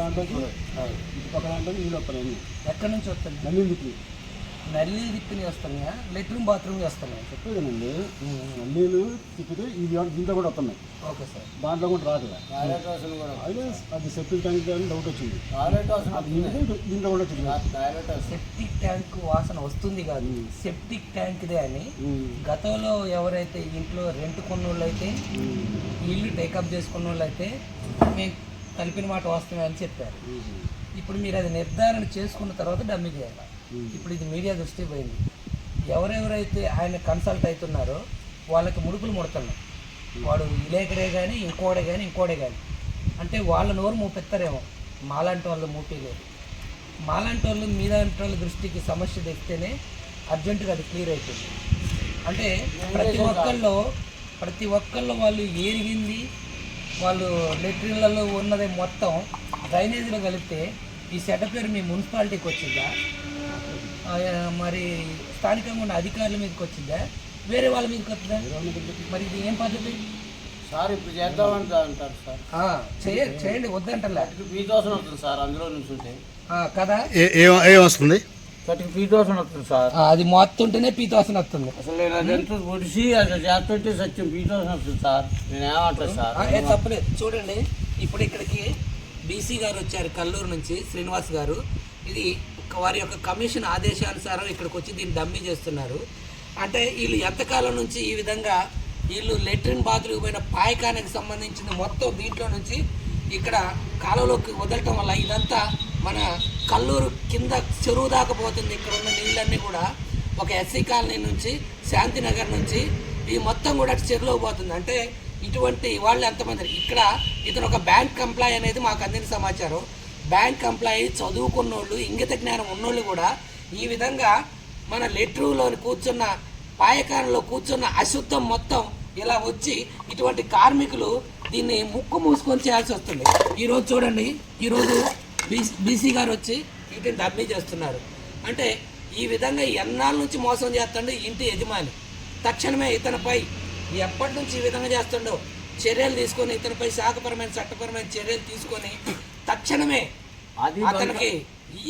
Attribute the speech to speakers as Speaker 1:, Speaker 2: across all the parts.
Speaker 1: దాంట్లో ఇటు పక్క దాంట్లో వస్తాయి అన్ని
Speaker 2: ఎక్కడి నుంచి వస్తుంది?
Speaker 1: నల్లి దిక్కు
Speaker 2: నల్లి దిక్కుని వస్తున్నాయా? లెట్రిన్ బాత్రూమ్ వస్తున్నాయి?
Speaker 1: చెప్పేదేనండి. నల్లీలు తిప్పితే ఇది దీంట్లో కూడా వస్తున్నాయి.
Speaker 2: Okay sir.
Speaker 1: దాంట్లో కూడా
Speaker 3: కూడా
Speaker 1: అయితే అది సెప్టిక్ ట్యాంక్ అని డౌట్ వచ్చింది. అది దీంట్లో కూడా వచ్చింది.
Speaker 2: సెప్టిక్ ట్యాంక్ వాసన వస్తుంది కాదు. సెప్టిక్ ట్యాంక్దే అని గతంలో ఎవరైతే ఇంట్లో రెంట్ కొన్నోళ్ళు అయితే
Speaker 1: ఉమ్,
Speaker 2: ఇల్లు టేకప్ చేసుకున్న వాళ్ళు అయితే మేము కలిపిన మాట వాస్తవమే అని చెప్పారు. ఇప్పుడు మీరు అది నిర్ధారణ చేసుకున్న తర్వాత డమ్మి చేయాలి. ఇప్పుడు ఇది మీడియా దృష్టికి పోయింది. ఎవరెవరైతే ఆయన కన్సల్ట్ అవుతున్నారో వాళ్ళకి ముడుపులు ముడుతున్నాయి. వాడు విలేకరే కానీ ఇంకోడే కానీ ఇంకోడే కానీ అంటే వాళ్ళ నోరు మూపెత్తారేమో. మాలాంటి వాళ్ళు మూపేయలేరు మాలాంటి వాళ్ళు మీలాంటి వాళ్ళ దృష్టికి సమస్య తెస్తేనే అర్జెంటుగా అది క్లియర్ అవుతుంది అంటే ప్రతి ఒక్కళ్ళు ప్రతి ఒక్కళ్ళు వాళ్ళు ఏరిగింది వాళ్ళు లెట్రిన్లలో ఉన్నది మొత్తం డ్రైనేజీలో కలిపితే ఈ సెటప్ పేరు మీ మున్సిపాలిటీకి వచ్చిందా? మరి స్థానికంగా ఉన్న అధికారుల మీదకి వచ్చిందా? వేరే వాళ్ళ మీదకి వస్తుందా? మరి ఇది ఏం పద్ధతి?
Speaker 3: సార్ ఇప్పుడు చేద్దామంటే అంటారు సార్.
Speaker 2: చేయండి
Speaker 3: ఫీట్ వాసన వస్తుంది సార్ అందులో నుంచి ఉంటే.
Speaker 2: ఆ, కదా?
Speaker 4: ఏం వస్తుంది?
Speaker 3: వస్తుంది సార్.
Speaker 2: అది మొత్తుంటేనే పీతవాసన వస్తుంది.
Speaker 3: అసలు నేను అసలు చేస్తుంటే సత్యం వస్తుంది సార్. నేను ఏమంటాను సార్?
Speaker 2: తప్పలేదు. చూడండి ఇప్పుడు ఇక్కడికి బీసీ గారు వచ్చారు కల్లూరు నుంచి శ్రీనివాస్ గారు. ఇది వారి యొక్క కమిషన్ ఆదేశానుసారం ఇక్కడికి వచ్చి దీన్ని డమ్మీ చేస్తున్నారు. అంటే వీళ్ళు ఎంతకాలం నుంచి ఈ విధంగా వీళ్ళు లెట్రిన్ బాత్రూమ్ పోయిన పాయకానికి సంబంధించిన మొత్తం దీంట్లో నుంచి ఇక్కడ కాలువలోకి వదలటం వల్ల ఇదంతా మన కల్లూరు కింద చెరువు దాకా పోతుంది. ఇక్కడ ఉన్న నీళ్ళన్నీ కూడా ఒక ఎస్సీ కాలనీ నుంచి శాంతినగర్ నుంచి ఈ మొత్తం కూడా చెరువులోకి పోతుంది. అంటే ఇటువంటి వాళ్ళు ఎంతమంది? ఇక్కడ ఇతను ఒక బ్యాంక్ కంప్లాయ్ అనేది మాకు అందిన సమాచారం. బ్యాంక్ కంప్లాయ్ చదువుకున్నోళ్ళు ఇంగిత జ్ఞానం ఉన్నోళ్ళు కూడా ఈ విధంగా మన లెట్రూలోని కూర్చున్న పాయకారంలో కూర్చున్న అశుద్ధం మొత్తం ఇలా వచ్చి ఇటువంటి కార్మికులు దీన్ని ముక్కు మూసుకొని చేయాల్సి వస్తుంది. ఈరోజు చూడండి. ఈరోజు బీసీ గారు వచ్చి వీటిని డబ్బీ చేస్తున్నారు. అంటే ఈ విధంగా ఎన్నాళ్ళ నుంచి మోసం చేస్తుండే ఇంటి యజమాని. తక్షణమే ఇతనిపై ఎప్పటి నుంచి ఈ విధంగా చేస్తుండో చర్యలు తీసుకొని ఇతనిపై శాఖపరమైన చట్టపరమైన చర్యలు తీసుకొని తక్షణమే అతనికి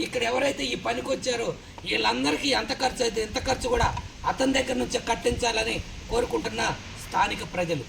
Speaker 2: ఇక్కడ ఎవరైతే ఈ పనికి వచ్చారో వీళ్ళందరికీ ఎంత ఖర్చు అయితే ఎంత ఖర్చు కూడా అతని దగ్గర నుంచి కట్టించాలని కోరుకుంటున్న స్థానిక ప్రజలు.